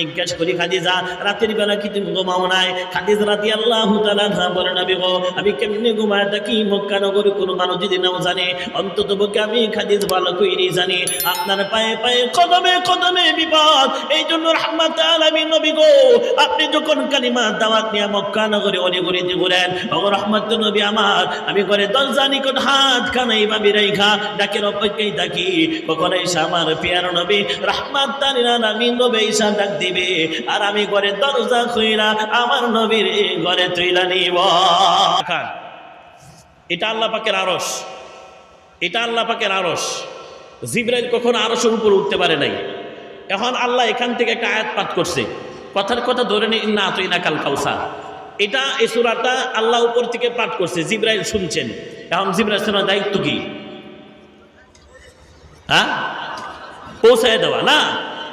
জিজ্ঞেস করি, খাদিজা, রাতের বেলা কি তুমি ঘুমাও নাই? খাদিজ রাতি আল্লাহ তাআলা বলে, নবী গো, আমি কেমনে ঘুমায় থাকি? মক্কা নগরে কোনো মানুষ যদি নাও জানে, অন্তত পক্ষে আমি খাদিজ ভালো কইরি জানি। আপনার পায়ে পায়ে কদমে কদমে বিপদ এই জন্য রহমাত আলামিন, নবী গো, আপনি যখন কালিমা দাওয়াত নিয়ে মক্কা নগরে অলি গলিতে ঘুরেন ও রহমত নবী আমার, আমি করে দরজা নিকট হাত খানাই ভাবি রেখা ডাকের অপেক্ষায় থাকি। কখন এসে আমার পিয়ার নবী রহমাত নামিন নবী ঈশা ডাক দিবে। আর আমি ঘরে দরজা খুইলা আমার নবীর ঘরে তুইলা নিব। এটা আল্লাহ পাকের আরস এটা আল্লাহ পাকের আরস জিব্রাইল কখনো আরসের উপর উঠতে পারে নাই। এখন আল্লাহ এখান থেকে একটা আয়াত পাঠ করছে। কথার কথা ধরে নি না তুই না কাল কাউসা এটা এই সুরাটা আল্লাহ উপর থেকে পাঠ করছে, জিব্রাইল শুনছেন। এখন জিব্রাইল শোনার দায়িত্ব কি? হ্যাঁ? পৌঁছায় দেওয়া, না?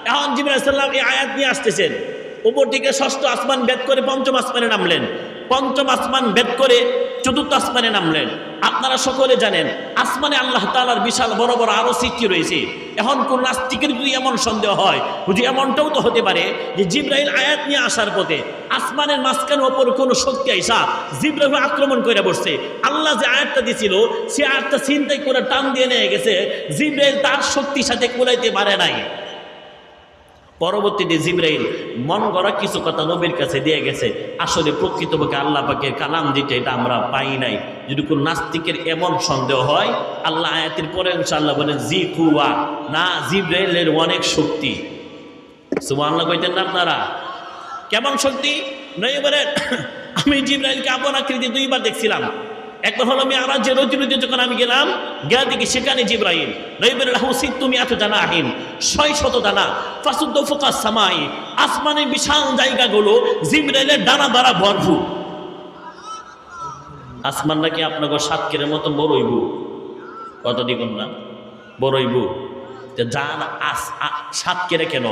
এখন জিবরাইল সাল্লাম এই আয়াত নিয়ে আসতেছেন। উপর থেকে ষষ্ঠ আসমান ভেদ করে পঞ্চম আসমানে নামলেন। পঞ্চম আসমান ভেদ করে চতুর্থ আসমানে নামলেন। আপনারা সকলে জানেন, আসমানে আল্লাহ তালার বিশাল বড় বড় আরও সৃষ্টি রয়েছে। এখন কোন নাস্তিকের যদি এমন সন্দেহ হয় বুঝি এমনটাও তো হতে পারে যে জিব্রাইল আয়াত নিয়ে আসার পথে আসমানের মাঝখানে ওপর কোনো শক্তি আইসা জিব্রাইল আক্রমণ করে বসছে। আল্লাহ যে আয়াতটা দিছিল, সে আয়াতটা চিন্তাই করে টান দিয়ে নিয়ে গেছে। জিব্রাইল তার শক্তির সাথে কুলাইতে পারে নাই। পরবর্তীতে জিব্রাইল, মন গড়া কিছু কথা নবীর কাছে দিয়ে গেছে, আসলে প্রকৃতপক্ষে আল্লাহ পাকের কালাম যেটা, এটা আমরা পাই নাই। যদি কোন নাস্তিকের এমন সন্দেহ হয়, আল্লাহ আয়াতের পরে ইনশাআল্লাহ বলেন জি কুয়া না, জিব্রাইলের অনেক শক্তি। সুবহানাল্লাহ কইতেন না আপনারা? কেমন শক্তি? নয় বলেন, আমি জিব্রাইলকে আপন আকৃতি দুইবার দেখছিলাম। একবার হলো আমি আর যে রোজি যখন আমি গেলাম গিয়া দেখি সেখানে জিব্রাইল। রবিবের হুসিদ তুমি এত জানা আহিন ছয় শত দানা, ফাসুদ্দ ফোকাস সামাই আসমানের বিশাল জায়গাগুলো, জিব্রাইলের ডানা দ্বারা ভরপুর। আসমান নাকি আপনাকে সাতকের মতো বড়ইব কত দ্বিগুণ না? বড়ইব যান আস সাতকেরে কেন?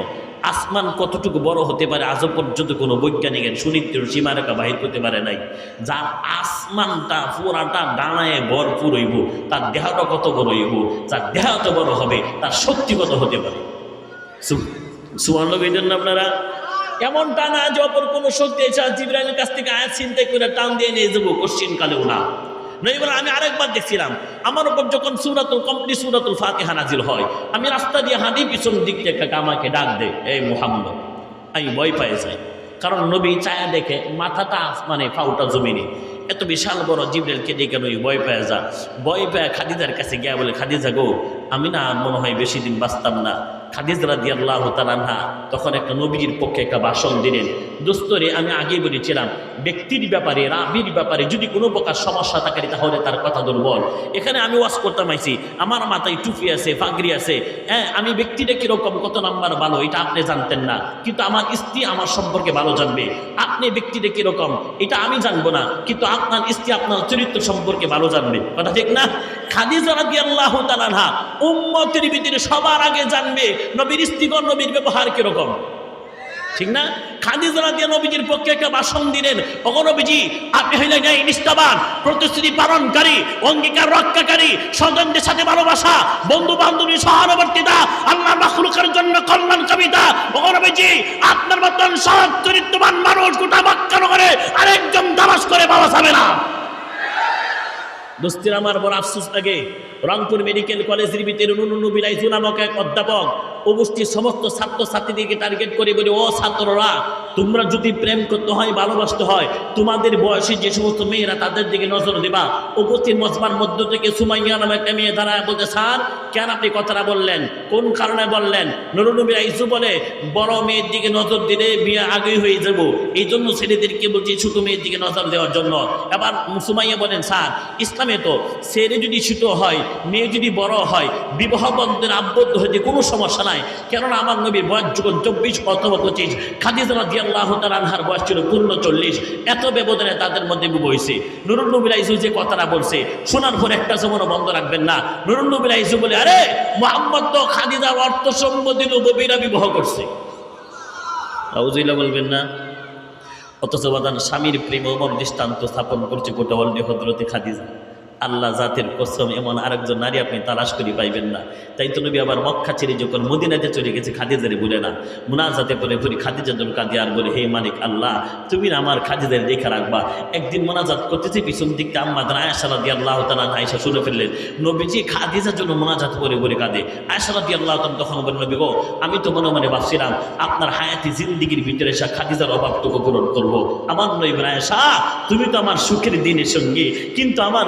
আসমান কতটুকু বড় হতে পারে আজও পর্যন্ত কোনো বৈজ্ঞানিকের সুনিত্য সীমারেখা বাহির করতে পারে নাই। যার আসমানটা পুরাটা ডানায় ভরপুর হইব, তার দেহটা কত বড় হইব, যার দেহ বড় হবে, তার শক্তি কত হতে পারে? সুবর্ণ জন্য আপনারা? এমন টানা যে অপর কোনো শক্তি এসে জিব্রাইলের কাছ থেকে আয়াত চিন্তাই করে টান দিয়ে নিয়ে যাব কোশ্চিন কালেও না। নইবার আমি আরেকবার দেখছিলাম আমার উপর যখন সুরাতুল কমপ্লিট সুরাতুল ফাতিহা নাজিল হয়, আমি রাস্তা দিয়ে হাঁটি, পিছন দিক থেকে আমাকে ডাক দে এই মোহাম্মদ, আমি ভয় পাই যাই। কারণ নবী চায়া দেখে মাথাটা মানে পাউটা জমিনে। এত বিশাল বড় জিবরেলকে দেখে নই ভয় পেয়ে যা। ভয় পেয়ে খাদিজার কাছে গিয়া বলে, খাদিজা গো, আমি না মনে হয় বেশি দিন বাঁচতাম না। খাদিজরা দিয়ে আল্লাহ তালানহা তখন একটা নবীজির পক্ষে একটা ভাষণ দিলেন। দোস্তরে আমি আগে বলেছিলাম, ব্যক্তির ব্যাপারে, রাবির ব্যাপারে যদি কোনো প্রকার সমস্যা থাকে তাহলে তার কথা দুর্বল এখানে আমি ওয়াশ করতাম, আইছি, আমার মাথায় টুপি আছে, ফাগরি আছে। হ্যাঁ আমি ব্যক্তিটা কীরকম, কত নাম্বার ভালো, এটা আপনি জানতেন না। কিন্তু আমার স্ত্রী আমার সম্পর্কে ভালো জানবে। আপনি ব্যক্তিটা কীরকম, এটা আমি জানব না। কিন্তু আপনার স্ত্রী আপনার চরিত্র সম্পর্কে ভালো জানবে। কথা ঠিক না? খাদিজা রাদি তালানহা উম্মতের ভিতরে সবার আগে জানবে নবীর স্ত্রীগণ নবীর ব্যবহার কীরকম? ঠিক না? খাদিজা দিয়ে নবীজির পক্ষে একটা ভাষণ দিলেন অগনবীজি আপনি হইলেন এই নিষ্ঠাবান, প্রতিশ্রুতি পালনকারী, অঙ্গীকার রক্ষাকারী, স্বজনদের সাথে ভালোবাসা বন্ধু বান্ধবী সহানুবর্তিতা আল্লাহ মাখলুকের জন্য কল্যাণ কবিতা। অগনবীজি আপনার মতন সৎ, চরিত্রবান মানুষ গোটা বাক্যান করে আরেকজন দাবাস করে পাওয়া যাবে না। দোস্তির, আমার বড় আফসোস লাগে। রংপুর মেডিকেল কলেজের ভিতরে নুনু বিলাইজু নামক এক অধ্যাপক উপস্থিত সমস্ত ছাত্রছাত্রীদেরকে টার্গেট করে বলি ও ছাত্ররা তোমরা যদি প্রেম করতে হয়, ভালোবাসতে হয়, তোমাদের বয়সী যে সমস্ত মেয়েরা তাদের দিকে নজর দেবা। উপস্থিত মজবার মধ্য থেকে সুমাইয়া নামে একটা মেয়ে দাঁড়ায় বলতে, স্যার, কেন আপনি কথাটা বললেন? কোন কারণে বললেন? নুরুনবীরা ইসু বলে, বড় মেয়ের দিকে নজর দিলে বিয়ে আগেই হয়ে যাব। এই জন্য ছেলেদেরকে বলছি, ছোটো মেয়ের দিকে নজর দেওয়ার জন্য। এবার সুমাইয়া বলেন, স্যার, ইসলামে তো ছেলে যদি ছোট হয়, মেয়ে যদি বড় হয়, বিবাহ বন্ধের আবদ্ধ হইতে কোনো সমস্যা নাই। কেননা আমার নবীর বয়স যখন চব্বিশ অথবা পঁচিশ। খাদিজা রাজি আল্লাহ বয়স ছিল পূর্ণ চল্লিশ। এত ব্যবধানে তাদের মধ্যে বইছে নুরুল নবীরা ইসু যে কথাটা বলছে, শোনার পর একটা বন্ধ রাখবেন না। নুরুল নবীরা ইসু বলে, আরে, মোহাম্মদ তো খাদিজার অর্থ সম্বন্ধী নবীরা বিবাহ করছে। বলবেন না। অথচ বাদান স্বামীর প্রেম দৃষ্টান্ত স্থাপন করছে গোটা অলনি হজরতে খাদিজা। আল্লাহ জাতের কসম, এমন আরেকজন নারী আপনি তালাশ করি পাইবেন না। তাই তো নবী আবার মক্কা ছেড়ে যখন মদিনাতে চলে গেছে, খাদিজারে বলে না, মুনাজাতে পরে পরি খাদিজা যখন কাঁদে আর বলে, হে মালিক আল্লাহ, তুমি আমার খাদিজারে দেখে রাখবা। একদিন মোনাজাত করতেছে, পিছন দিকটা আম্মা আয়সা দিয়ে আল্লাহ তালা আয়সা শুনে ফেললেন। নবীজি খাদিজার জন্য মোনাজাত করে বলে কাঁদে। আয়সা দিয়ে আল্লাহ তালা তখন বলে, নবী গো, আমি তো মনে মনে ভাবছিলাম, আপনার হায়াতি জিন্দিগির ভিতরে সে খাদিজার অভাবটুকু পূরণ করব। আমার নই আয়সা তুমি তো আমার সুখের দিনের সঙ্গী, কিন্তু আমার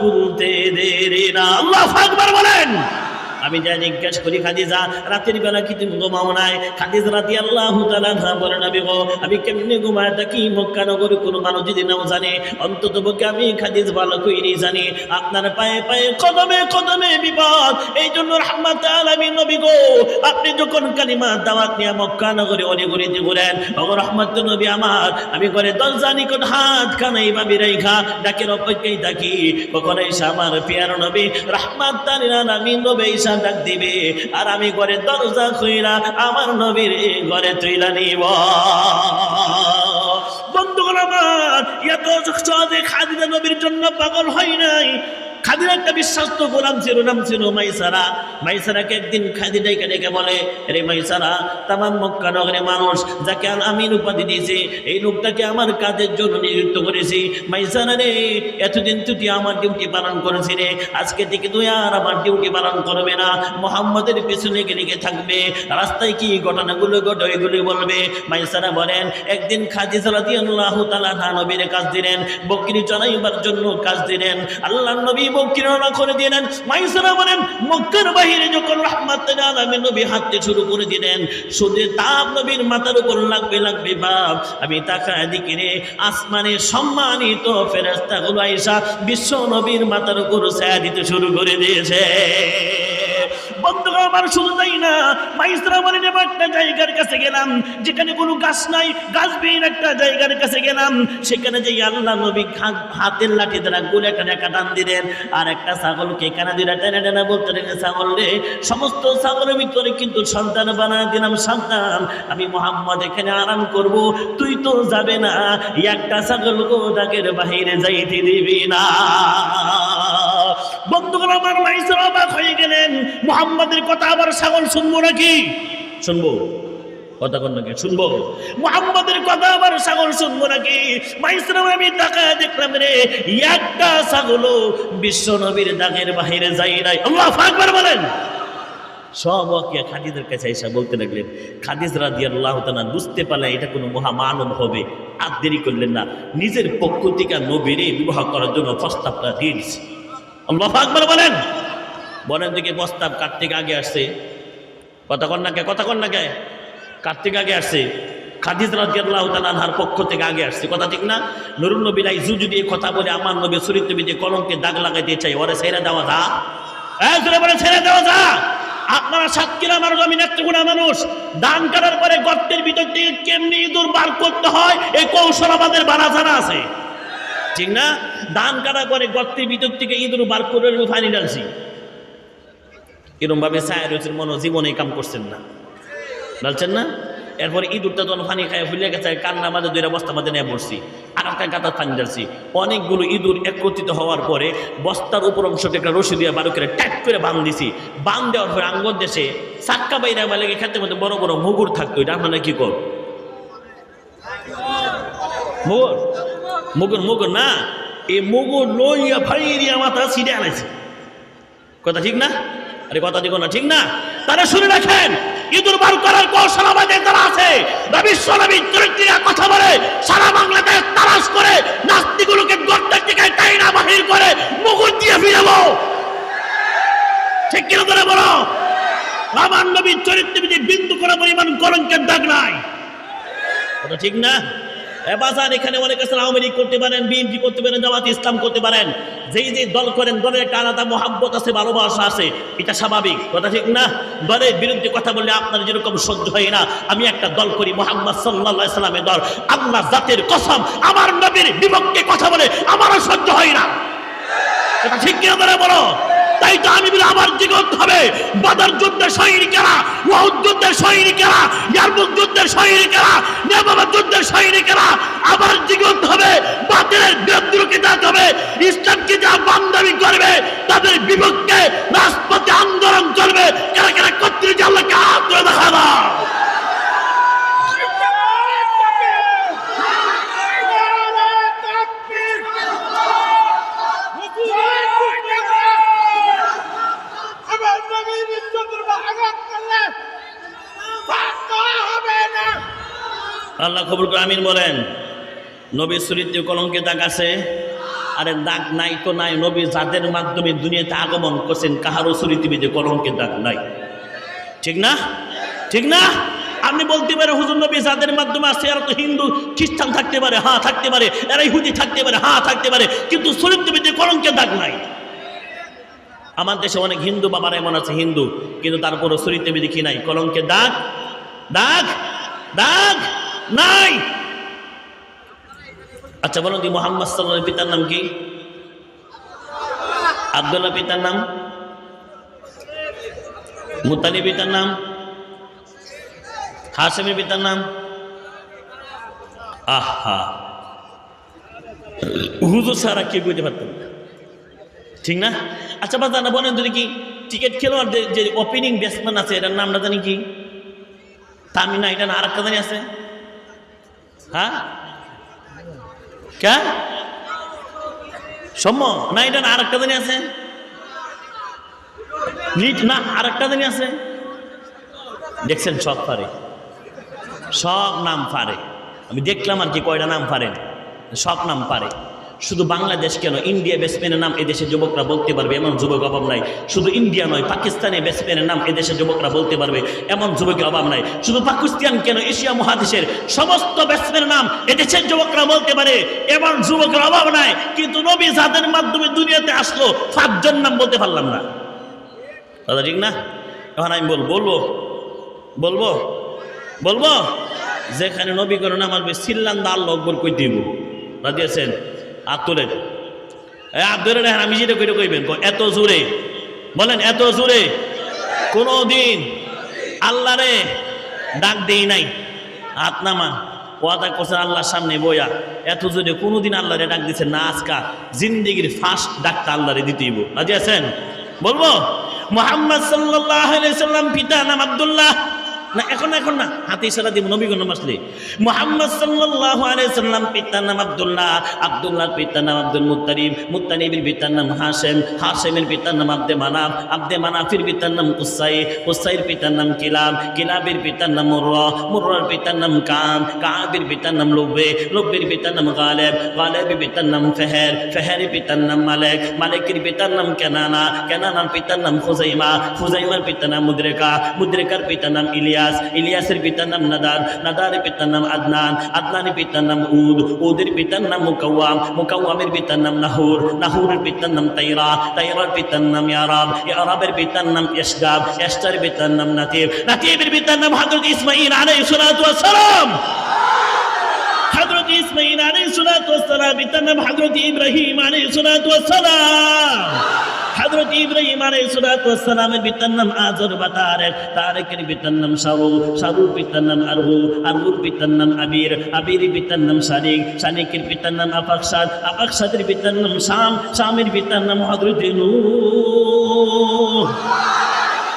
খুলতে দেরি না। আল্লাহ আকবার বলেন। আমি যা জিজ্ঞেস করি, খাদিজা, রাতের বেলা কি তুমি ঘুমাও নাই? খাদিজ রাতি আল্লাহ তালা বলে না গো, আমি কেমনে ঘুমায় থাকি মক্কা নগরে কোনো মানুষ যদি নাও জানে? অন্তত পক্ষে আমি খাদিজ ভালো কইরি জানি। আপনার পায়ে পায়ে কদমে কদমে বিপদ। এই জন্য রহমত আলামি নবী গো, আপনি যখন কালিমা দাওয়াত নিয়ে মক্কা নগরে অনে গড়িতে ঘুরেন অগর রহমত নবী আমার। আমি করে দরজা নিকট হাত খানাই ভাবি রেখা ডাকের অপেক্ষায় থাকি। কখন এসে আমার পিয়ার নবী, রহমত তালিনা নবী ঈশা ডাক দিবে। আর আমি ঘরে দরজা খুইরা আমার নবীর ঘরে তুইলা নিব। বন্ধুগণ আমার, এত সহজে খাদিদা নবীর জন্য পাগল হয় নাই। খাদির একটা বিশ্বাস্ত গোলাম ছিল, নাম ছিল মাইসারা। মাইসারাকে একদিন খাদি ডেকে বলে, রে মাইসারা, তামাম মক্কা নগরে মানুষ যাকে আমিন উপাধি দিয়েছে, এই লোকটাকে আমার কাজের জন্য নিযুক্ত করেছি। মাইসারা রে, এতদিন তুই আমার ডিউটি পালন করেছি রে। আজকে থেকে তুই আর আমার ডিউটি পালন করবে না। মোহাম্মদের পেছনে গেলিকে থাকবে। রাস্তায় কি ঘটনাগুলো ঘটে এগুলি বলবে। মাইসারা বলেন, একদিন খাদি সালাদি আল্লাহ তালা নবীর কাজ দিলেন, বকরি চড়াইবার জন্য কাজ দিলেন। আল্লাহ নবী বকরি করে দিলেন মাইসারা বলেন, মক্কার বাহিরে যখন রহমাত আলমী নবী হাঁটতে শুরু করে দিলেন শুধু তাপ নবীর মাথার উপর লাগবে লাগবে বাপ। আমি তাকায় দিকে রে, আসমানে সম্মানিত ফেরেস্তা গুলো আইসা বিশ্ব নবীর মাথার উপর ছায়া দিতে শুরু করে দিয়েছে। আমার শুধু তাই না মাইসরা বলেন এবার একটা জায়গার কাছে গেলাম, যেখানে কোনো গাছ নাই, গাছবিহীন একটা জায়গার কাছে গেলাম, সেখানে যে আল্লাহ নবী হাতের লাঠি দ্বারা গুলে টান দিলেন, আর একটা ছাগলকে কানা দিলা টেনে টেনে বলতে রেখে ছাগল রে, সমস্ত ছাগলের ভিতরে কিন্তু সন্তান বানা দিলাম, সন্তান, আমি মোহাম্মদ এখানে আরাম করব, তুই তো যাবে না, একটা ছাগল গোদাকের বাহিরে যাইতে দিবি না। বন্ধুগুলো আমার মাইসের গেলেন মোহাম্মদের কথা আবার ছাগল শুনব নাকি? শুনব। কথা শুনব। কথা আবার শুনব দেখলাম রে, একটা বাহিরে যাই বলেন। সব কাছে বুঝতে পারলে এটা কোনো মহামানব হবে। আর দেরি করলেন না, নিজের পক্ষ থেকে নবীরে বিবাহ করার জন্য প্রস্তাবটা দিয়ে দিছে। আল্লাহ আকবার বলেন। বলেন দিকে প্রস্তাব, কার্তিক আগে আসছে। কথা কন না কে? কথা কন না কে? কার থেকে আগে আসছে। খাদিজ রাজিয়াল্লাহ তালাহার পক্ষ থেকে আগে আসছে। কথা ঠিক না? নুরুল নবী রাইজু যদি কথা বলে আমার নবী চরিত্র বিদে কলঙ্কে দাগ লাগাইতে চাই। ওরে ছেড়ে দেওয়া যা। ছেড়ে দেওয়া যা। আপনারা সাতক্ষীরা মানুষ আমি মানুষ। দান করার পরে গর্তের ভিতর থেকে কেমনি ইঁদুর বার করতে হয়? এই আমাদের আছে। ঠিক না? দান কাটার পরে গর্তের ভিতর থেকে ইঁদুর বার করে ফানি ডালছি এরকম ভাবে ছায়া রয়েছে মনে জীবনে কাম করছেন না। ডালছেন না? এরপরে ইঁদুরটা যখন পানি খায় ফুলে গেছে, কান্না মাঝে দুইটা বস্তা মাঝে নিয়ে পড়ছি আর একটা গাতার পানি ডালছি অনেকগুলো ইঁদুর একত্রিত হওয়ার পরে বস্তার উপর অংশটা একটা রশি দিয়ে বারো করে ট্যাক করে বান দিছি। বান দেওয়ার পরে আঙ্গর দেশে চাক্কা বাইরে আমার লেগে খেতে মধ্যে বড় বড় মুগুর থাকতো। এটা আপনারা কি কর? মুগুর? মুগুর মুগুর না। এই মুগুর লইয়া ফাইরিয়া মাথা সিটে আনাইছে। কথা ঠিক না? আরে কথা ঠিক না ঠিক না? তারা শুনে রাখেন, ইঁদুর বার করার কৌশল আমাদের যারা আছে। রবিশ্ব নবীর চরিত্রীরা কথা বলে, সারা বাংলাদেশ তালাশ করে নাস্তিগুলোকে গর্তের দিকে টাইনা বাহির করে মুগুর দিয়ে ফিরাবো ঠিক কিনা করে বলো? আমার নবীর চরিত্রবিধি বিন্দু করা পরিমাণ কলঙ্কের দাগ নাই, কথা ঠিক না? এ বাজার এখানে অনেক আছেন আওয়ামী লীগ করতে পারেন, বিএনপি করতে পারেন, জামাত ইসলাম করতে পারেন। যেই যেই দল করেন দলের একটা আলাদা মহাব্বত আছে, ভালোবাসা আছে, এটা স্বাভাবিক। কথা ঠিক না? দলের বিরুদ্ধে কথা বললে আপনার যেরকম সহ্য হয় না। আমি একটা দল করি, মোহাম্মদ সাল্লাহ সাল্লামের দল। আল্লাহ জাতের কসম, আমার নবীর বিপক্ষে কথা বলে আমারও সহ্য হয় না। এটা ঠিক কিনা বলো? তাই তো আমি বলি, আমার জীবন হবে। বাদার যুদ্ধের সৈনিকেরা ওহুদ যুদ্ধের সৈনিকেরা ইয়ারমুক যুদ্ধের সৈনিকেরা নেবাবা যুদ্ধের সৈনিকেরা আবার জীবন হবে, বাতিলের কাজ হবে ইসলামকে যা বান্দাবি করবে, তাদের বিপক্ষে রাজপথে আন্দোলন চলবে কারা কারা কর্তৃক আল্লাহকে হাত দেখা দাও আল্লাহ খবর আমিন বলেন। নবীর শরীরতে কলঙ্কে দাগ আছে? আরে দাগ নাই তো নাই, নবী যাদের মাধ্যমে দুনিয়াতে আগমন করছেন, কাহারও শরীরতে কলঙ্কে দাগ নাই। ঠিক না? ঠিক না? আপনি বলতে পারে হুজুর নবী যাদের মাধ্যমে আসছে এরা তো হিন্দু, খ্রিস্টান থাকতে পারে হ্যাঁ থাকতে পারে, এরা ইহুদি থাকতে পারে হ্যাঁ থাকতে পারে, কিন্তু শরীরতে কলঙ্কে দাগ নাই। আমার দেশে অনেক হিন্দু বাবার এমন আছে হিন্দু, কিন্তু তারপরও শরীরতে দেখি নাই। কলঙ্কে দাগ দাগ দাগ নাই। আচ্ছা বলুন দি, মোহাম্মদ সাল্লাহ পিতার নাম কি? আবদুল্লাহ পিতার নাম? মুতালি পিতার নাম? হাসেমের পিতার নাম? আহা। হুজুর সারা কি বুঝতে পারতাম না ঠিক না? আচ্ছা বা জানা বলেন যদি কি টিকিট খেলোয়াড় যে- ওপেনিং ব্যাটসম্যান আছে, এটার নামটা জানি কি? তামি না এটা না আর একটা জানি আছে? হ্যাঁ? কে? সৌম্য, না, এটা না আর একটা জানি আছে? লিট না আর একটা জানি আছে? দেখছেন, সব পারে। সব নাম পারে। আমি দেখলাম আর কি কয়টা নাম পারেন। সব নাম পারে। শুধু বাংলাদেশ কেন? ইন্ডিয়া ব্যাটসম্যানের নাম এদেশের যুবকরা বলতে পারবে, এমন যুবক অভাব নাই। শুধু ইন্ডিয়া নয়, পাকিস্তানি ব্যাটসম্যানের নাম এদেশের যুবকরা বলতে পারবে, এমন যুবকের অভাব নাই। শুধু পাকিস্তান কেন, এশিয়া মহাদেশের সমস্ত ব্যাটসম্যানের নাম এদেশের যুবকরা বলতে পারে, এমন যুবকের অভাব নাই। কিন্তু নবী যাদের মাধ্যমে দুনিয়াতে আসলো, পাঁচজন নাম বলতে পারলাম না। দাদা ঠিক না? এখন আমি বল বলব বলব বলব, যেখানে নবী করে নাম সিল্লান দা আল্লাহ আকবর কই দিব। রাজি আছেন? হাত তোলেন। এ হাত ধরে আমি যেটা কইটা কইবেন এত জোরে। বলেন, এত জোরে? কোনো দিন আল্লাহ রে ডাক দেই নাই। হাত নামা ওয়াদা করছেন আল্লাহর সামনে বইয়া, এত জোরে কোনোদিন আল্লাহ রে ডাক দিছে না, আজকা জিন্দিগির ফার্স্ট ডাকটা আল্লাহ রে দিতেইব। রাজি আছেন? বলব, মোহাম্মদ সাল্লাহ পিতা নাম আব্দুল্লাহ। না এখন এখন না হাতে ইশারা দিব নবী গণ আসলে মোহাম্মদ সাল্লাল্লাহু আলাইহি সাল্লাম পিতার নাম আব্দুল্লাহ আব্দুল্লাহর পিতার নাম আব্দুল মুত্তারিব মুত্তারিবের পিতার নাম হাশেম হাশেমের পিতার নাম আব্দে মানাফ আব্দে মানাফির পিতার নাম কুসাই কুসাইর পিতার নাম কিলাব কিলাবের পিতার নাম মুর্রা মুর্রার পিতার নাম কাম কাবের পিতার নাম লুব্বে লুব্বের পিতার নাম গালেব গালেবের পিতার নাম ফেহের ফেহের পিতার নাম মালেক মালেকের পিতার নাম কেনানা কেনানার পিতার নাম খুজাইমা খুজাইমার পিতার নাম মুদ্রেকা মুদ্রেকার পিতার নাম ইলিয়াস ইলিয়াসের পিতার নাম নাদার নাদারের পিতার নাম আদনান আদনানের পিতার নাম উদ উদের পিতার নাম মুকাওয়াম মুকাওয়ামের পিতার নাম নাহুর নাহুরের পিতার নাম তাইরা তাইরার পিতার নাম ইয়ারাব ইয়ারাবের পিতার নাম ইসগাব ইসটার পিতার নাম নাতিব নাতিবের পিতার নাম হযরত ইসমাঈল আলাইহিস সালাতু ওয়াস সালাম হযরত ইসমাঈল আলাইহিস সালাতু ওয়াস সালাম পিতার নাম হযরত ইব্রাহিম আলাইহিস সালাতু ওয়াস সালাম হযরত ইব্রাহিম আলাইহিস সালামের পিতার নাম আজর বা তারেক তারেকের পিতার নাম শারু শারুর পিতার নাম আরহু আরহুর পিতার নাম আবির আবির পিতার নাম শারিক শারিকের পিতার নাম আফাকসাদ আফাকসাদের পিতার নাম শাম শামের পিতার নাম হযরত নূহ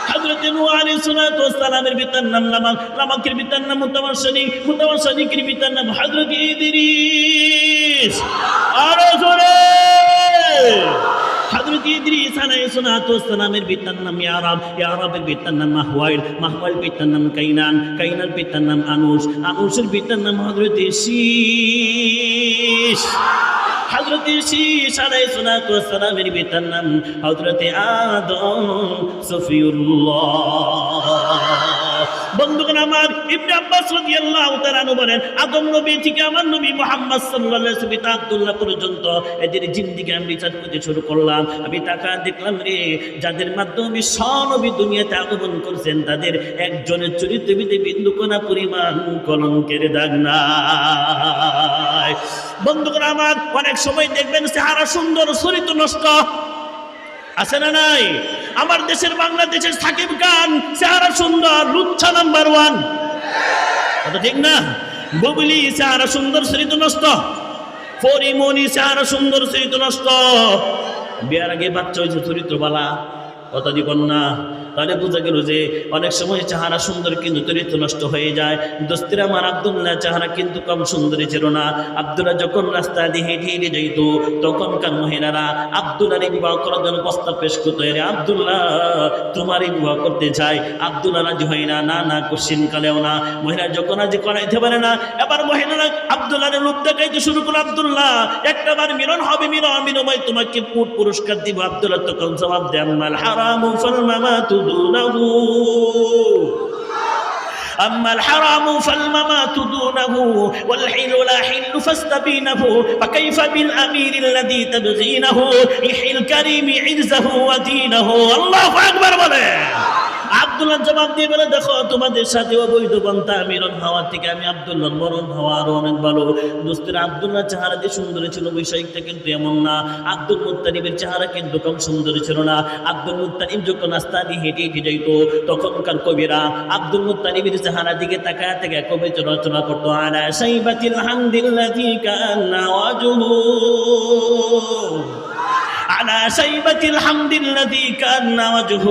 হযরত নূহ আলাইহিস সালাতু সালামের পিতার নাম লামাক লামাকের পিতার নাম মুতাওয়াসসিক মুতাওয়াসসিকের পিতার নাম আরও জোরে ইদ্রিস আলাইহিস সালাতু ওয়াস পিতার নাম ইয়ারাব। ইয়ারাবের পিতার নাম মাহওয়াইল। মাহওয়াইল পিতার নাম কাইনান। কাইনার পিতার নাম আনুস আনুষের পিতার নাম হযরত শীশ হজরত শীষ আলাই সালামের পিতার নাম হজরত আদম, সফিউল্লাহ। বন্ধুগণ আমার, ইবনে আব্বাস রাদিয়াল্লাহু তাআলা বলেন, আদম নবী থেকে আমার নবী মুহাম্মদ সাল্লাল্লাহু আলাইহি ওয়াসাল্লাম আব্দুল্লাহ পর্যন্ত এদের জিন্দেগি আমি রিসার্চ করতে শুরু করলাম। আমি টাকা দেখলাম রে, যাদের মাধ্যমে সনবী দুনিয়াতে আগমন করছেন, তাদের একজনের চরিত্রবিদে বিন্দু কোনা পরিমাণ কলঙ্কের দাগ নাই। বন্ধুগণ আমার, অনেক সময় দেখবেন চেহারা সুন্দর শরীর নষ্ট। আছে না নাই? আমার দেশের বাংলাদেশের সাকিব খান, চেহারা সুন্দর লুচ্ছা নাম্বার ওয়ান ঠিক না? বুবলি, চেহারা সুন্দর স্মৃতি নষ্ট পরিমণি, চেহারা সুন্দর স্মৃতি নষ্ট বিয়ার আগে বাচ্চা হয়েছে চরিত্রবালা। কথা দিবন না? তাহলে বোঝা গেল যে অনেক সময় চেহারা সুন্দর কিন্তু চরিত্র নষ্ট হয়ে যায়। দোস্তির আমার আবদুল্লাহ, চেহারা কিন্তু কম সুন্দরী ছিল না। আবদুল্লাহ যখন রাস্তা দিয়ে হেঁটে হেঁটে যাইত, তখনকার মহিলারা আবদুল্লাহর বিবাহ করার জন্য প্রস্তাব পেশ করতো আবদুল্লাহ তোমারই বিবাহ করতে চাই। আবদুল্লাহ রাজি হয় না না না কোশ্চিন কালেও না। মহিলা যখন রাজি করাইতে পারে না, এবার মহিলারা আবদুল্লাহর রূপ দেখাইতে শুরু করে, আবদুল্লাহ একটা বার মিলন হবে, মিলন, বিনিময়, তোমাকে পুরস্কার দিব। আবদুল্লাহ তখন জবাব দেয় আম্মাল হারামু ফাল মামাতু دونه. أما الحرام فالممات دونه والحل لا حل فاستبينه. فكيف بالأمير الذي تبغينه؟ يحيي الكريم عزه ودينه. الله أكبر بله আব্দুল্লাহ জবাব দিয়ে বলে, দেখো, তোমাদের সাথে অবৈধ পন্থা, মিলন হওয়ার থেকে আমি আব্দুল্লাহর মরণ হওয়া আরও অনেক ভালো। দোস্তের আব্দুল্লাহ চেহারা যে সুন্দর ছিল, বৈষয়িকটা কিন্তু এমন না। আব্দুল মুত্তারিবের চেহারা কিন্তু কম সুন্দর ছিল না। আব্দুল মুত্তারিব যখন রাস্তা দিয়ে হেঁটে হেঁটে যাইত, তখনকার কবিরা আব্দুল মুত্তারিবের চেহারা দিকে তাকায় থেকে কবি রচনা করতো আর আলা সাইবাতিল হামদিল্লাহি কান্না ওয়াজুহু। على شيبة الحمد الذي كان وجهه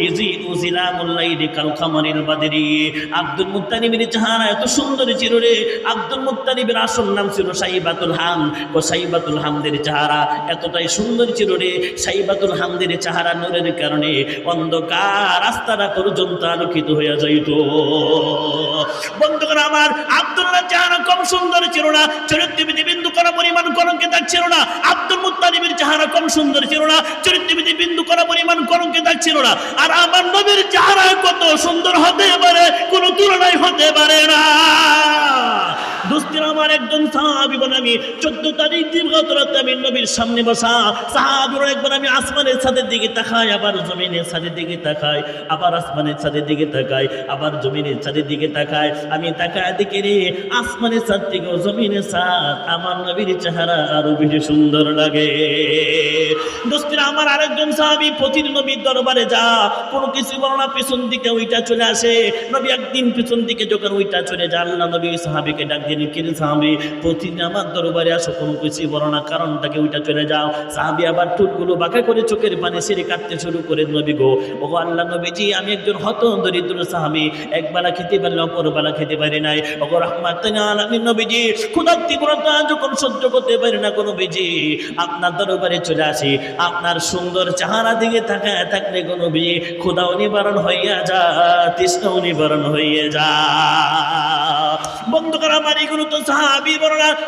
يزيد زلام الليل كالقمر البدري আব্দুল মুত্তালিবের চেহারা এত সুন্দর ছিল রে আব্দুল মুত্তালিবের আসল নাম ছিল সাইবাতুল হাম ও সাইবাতুল হামদের চেহারা এতটাই সুন্দর ছিল রে সাইবাতুল হামদের চেহারা নূরের কারণে অন্ধকার রাস্তাটা পর্যন্ত আলোকিত হয়ে যাইত বন্ধুগণ আমার আব্দুল্লাহ চেহারা কম সুন্দর ছিল না চরিত্রবিধি বিন্দু করা পরিমাণ কলঙ্কে দাগ ছিল না আব্দুল মুত্তালিবের চেহারা কম সুন্দর ছিল না, চরিত্রবিধি বিন্দু করা পরিমাণ কলঙ্কে দাগ ছিল না। আর আমার নবীর চেহারা কত সুন্দর হতে পারে, কোনো তুলনায় হতে পারে না। দুস্তির আমার একজন সাহাবি বলে আমি চোদ্দ তারিখ দীর্ঘত রাতে আমি নবীর সামনে বসা সাহাবি বলে একবার আমি আসমানের ছাদের দিকে তাকাই, আবার জমিনের ছাদের দিকে তাকাই, আবার আসমানের ছাদের দিকে তাকাই, আবার জমিনের ছাদের দিকে তাকাই। আমি তাকায় দেখে রে, আসমানের ছাদ থেকে জমিনের ছাদ আমার নবীর চেহারা আরও বেশি সুন্দর লাগে। দোস্তিরা আমার আরেকজন সাহাবি প্রতিদিন নবীর দরবারে যা, কোনো কিছু বলো না, পেছন দিকে ওইটা চলে আসে। নবী একদিন পেছন দিকে যখন ওইটা চলে যায় আল্লাহ নবী সাহাবিকে ডাক দিয়ে কিরে সাহাবি প্রতিদিন আমার দরবারে আসো, কোনো কিছু বলো না, কারণটাকে ওইটা চলে যাও। সাহাবি আবার টুটগুলো বাঁকা করে চোখের পানি সেরে কাটতে শুরু করে নবী গো। ও আল্লাহ নবীজি, আমি একজন হত দরিদ্র সাহাবি একবেলা খেতে পারলে অপরবেলা খেতে পারি নাই। ওগো রহমাত আলামিন নবীজি ক্ষুধার তীব্রতা যখন সহ্য করতে পারি না কোনো বিজি আপনার দরবারে চলে আসি। আপনার সুন্দর চেহারা দিকে থাকা থাকলে কোনো বিজি ক্ষুধাও নিবারণ হইয়া যা তৃষ্ণাও নিবারণ হইয়া যা বন্ধু করা আমার এগুলো তো সাহাবি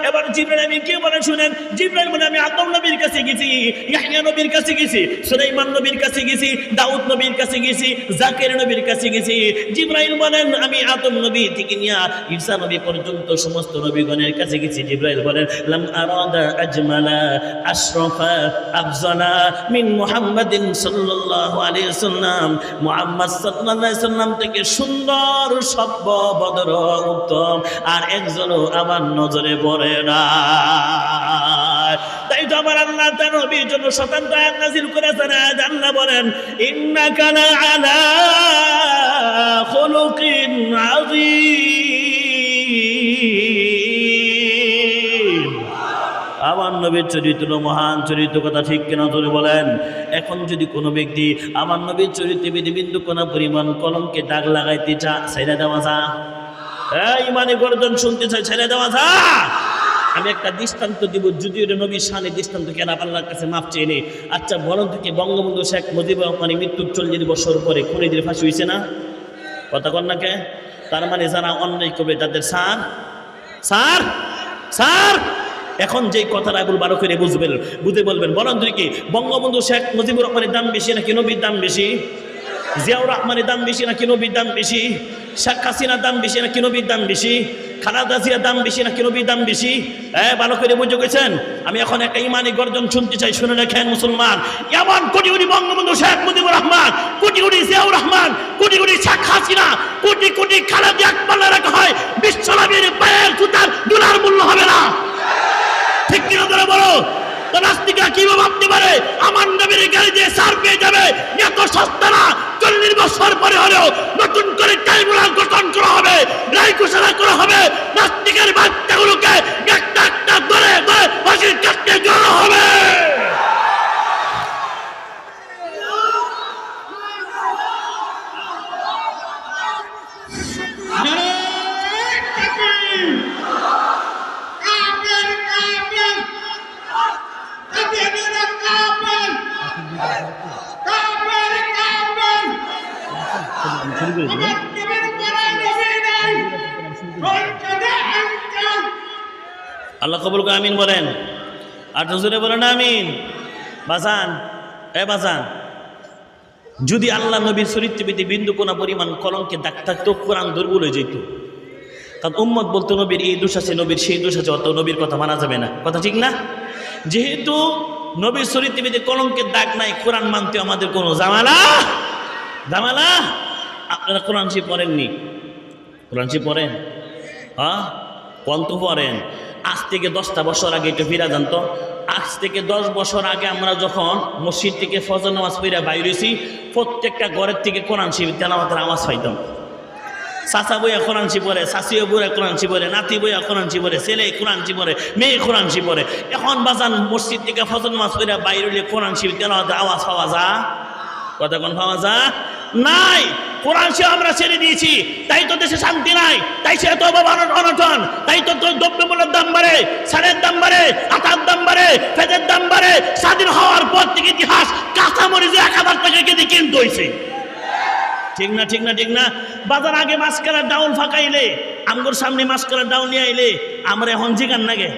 এবার জিব্রাইল আমি কে বলে শুনেন? জিব্রাইল বলে আমি আদম নবীর কাছে গেছি ইয়াহইয়া নবীর কাছে গেছি, সুলাইমান নবীর কাছে গেছি, দাউদ নবীর কাছে গেছি নবীর কাছে গেছি। জিব্রাইল বলেন, আমি আদম নবী থেকে নিয়া ঈসা নবী পর্যন্ত সমস্ত নবীগণের কাছে গেছি। জিব্রাইল বলেন, লাম আরাদা আজমালা আশরাফা আফজালা মিন মুহাম্মাদিন সাল্লাল্লাহু আলাইহি মুহাম্মদ সাল্লাল্লাহু আলাইহি থেকে সুন্দর, সভ্য বদর উত্তম আর একজনও আমার নজরে পড়ে না। তাই তো আমার আল্লাহ তার নবীর জন্য স্বতন্ত্র আয়াত নাযিল করেছেন। আজ আল্লাহ বলেন, ইন্নাকা লা আলা খুলুকিন আযীম। আমার নবীর চরিত্র মহান চরিত্র কথা ঠিক কেন ধরে বলেন, এখন যদি কোনো ব্যক্তি আমার নবীর চরিত্রে বিধিবিন্দু কোনো পরিমাণ কলমকে দাগ লাগাইতে চা ছেড়ে দেওয়া যা এই মানে গর্জন শুনতে চাই, ছেড়ে দেওয়া যা। আমি একটা দৃষ্টান্ত দিব, যদিও এটা নবীর সানে দৃষ্টান্ত কেন আল্লাহর কাছে মাপ চেয়ে নেই আচ্ছা বলুন থেকে বঙ্গবন্ধু শেখ মুজিবুর রহমানের মৃত্যুর চল্লিশ বছর পরে খুনিদের ফাঁসি হয়েছে না? কথা কন না কে? তার মানে যারা অন্যায় করবে তাদের স্যার স্যার স্যার, এখন যে কথাটা এগুলো বারো করে বুঝবেন, বুঝে বলবেন বলেন তুই কি, বঙ্গবন্ধু শেখ মুজিবুর রহমানের দাম বেশি নাকি নবীর দাম বেশি? জিয়াউর রহমানের দাম বেশি নাকি নবীর দাম বেশি? শেখ হাসিনার দাম বেশি নাকি নবীর দাম বেশি? খালাদা জিয়ার দাম বেশি নাকি নবীর দাম বেশি? হ্যাঁ ভালো করে বুঝে গেছেন? আমি এখন একটা ইমানি গর্জন শুনতে চাই, শুনে রাখেন মুসলমান। এমন কোটি কোটি বঙ্গবন্ধু শেখ মুজিবুর রহমান কোটি কোটি জিয়াউর রহমান কোটি কোটি শেখ হাসিনা, কোটি কোটি খালাদি একপাল্লা রাখা হয় বিশ্বনবীর পায়ের জুতার দুলার মূল্য হবে না। ঠিক কিনা ধরে বলো? নাস্তিকরা কীভাবে ভাবতে পারে আমার নবীর গাড়ি দিয়ে সার পেয়ে যাবে এত সস্তা না চল্লিশ বছর পরে হলেও নতুন করে ট্রাইব্যুনাল গঠন করা হবে রায় ঘোষণা করা হবে নাস্তিকের বাচ্চাগুলোকে একটা একটা ধরে ধরে ফাঁসির কাটতে জড়ো হবে আল্লাহ কবুল আমিন বলেন। আর জোরে বলেন, আমিন। বাজান, এ বাজান, যদি আল্লাহ নবীর চরিত্রবিধি বিন্দু কোনা পরিমাণ কলঙ্কে দাগ থাকতো, কোরআন দুর্বল হয়ে যেত। কারণ উম্মত বলতো, নবীর এই দোষ আছে, নবীর সেই দোষ আছে অত নবীর কথা মানা যাবে না। কথা ঠিক না? যেহেতু নবীর চরিত্রবিধি কলঙ্কের দাগ নাই, কোরআন মানতে আমাদের কোনো জামালা? জামালা? আপনারা কোরআন শি পড়েননি? কোরআন শি পড়েন? হ্যাঁ? কন্ত পড়েন। আজ থেকে দশটা বছর আগে একটু ফিরা জানতো আজ থেকে দশ বছর আগে আমরা যখন মসজিদ থেকে ফজর নামাজ পড়া বাইরেছি প্রত্যেকটা ঘরের থেকে কোরআন শিবির তেলামাতের আওয়াজ পাইতাম। চাচা বইয়া কোরআনছি পড়ে শাশিও বইয়া কোরআনছি পড়ে, নাতি বইয়া কোরআনছি পড়ে, ছেলে কোরআনছি পড়ে, মেয়ে কোরআনছি পড়ে। এখন বাজান মসজিদ থেকে ফজর নামাজ পড়া বাইরে কোরআন শিবির তেলামাতের আওয়াজ পাওয়া যা কতক্ষণ পাওয়া যা নাই! কোরআন সে আমরা ছেড়ে দিয়েছি। তাই তো দেশে শান্তি নাই, তাই সে এত অভাব অনটন, তাই তো দ্রব্যমূল্যের দাম বাড়ে, সারের দাম বাড়ে, আটার দাম বাড়ে ফেদের দাম বাড়ে। স্বাধীন হওয়ার পর থেকে ইতিহাস কাঁচামরিচ এক হাজার টাকা কেজি কিনতে হয়েছে ঠিক না ঠিক না ঠিক না? বাজার আগে মাস্কারার ডাউন ফাঁকাইলে আমগোর সামনে মাস্কারার ডাউন নিয়ে আইলে, আমরা এখন জিগান নাগে।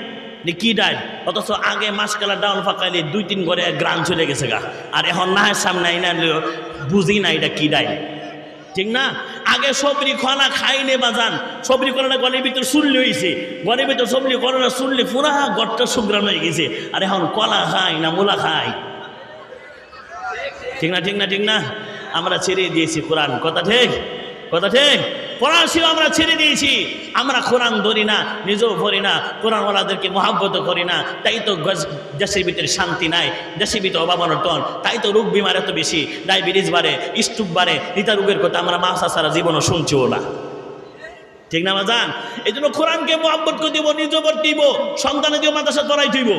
যে কি ডাল? অথচ আগে মাসকালা ডাউন ফাঁকাইলে দুই তিন ঘরে গ্রাম চলে গেছে গা। আর এখন না হয় সামনে আইনা বুঝি না এটা কি ডাল। ঠিক না? আগে সবরি খোলা খাইনে বাজান। সবরি কলাটা গলের ভিতরে শুনলে হয়েছে গলের ভিতরে সবরি করোনা শুনলে পুরা গড়টা সুগ্রাম হয়ে গেছে। আর এখন কলা খাই না মোলা খাই। ঠিক না ঠিক না ঠিক না? আমরা ছেড়ে দিয়েছি কোরআন। কথা ঠিক? কথা ঠিক? ছিল আমরা ছেড়ে দিয়েছি। আমরা কোরআন ধরি না, নিজেও ভরি না, কোরআনওয়ালাদেরকে মহাব্বত করি না। তাই তো দেশের ভিতরে শান্তি নাই, দেশের ভিতরে অভাবানোর টন তাই তো রোগ বিমার এত বেশি, ডায়াবেটিস বাড়ে, স্ট্রোক বাড়ে ইতা রোগের কথা আমরা মাসা সারা জীবনও শুনছিও না। ঠিক না জান এই জন্য কোরআনকে মহাব্বত করে দিব, নিজেও দিব সন্তানে দিয়ে মাদ্রাসা তরাই দিব।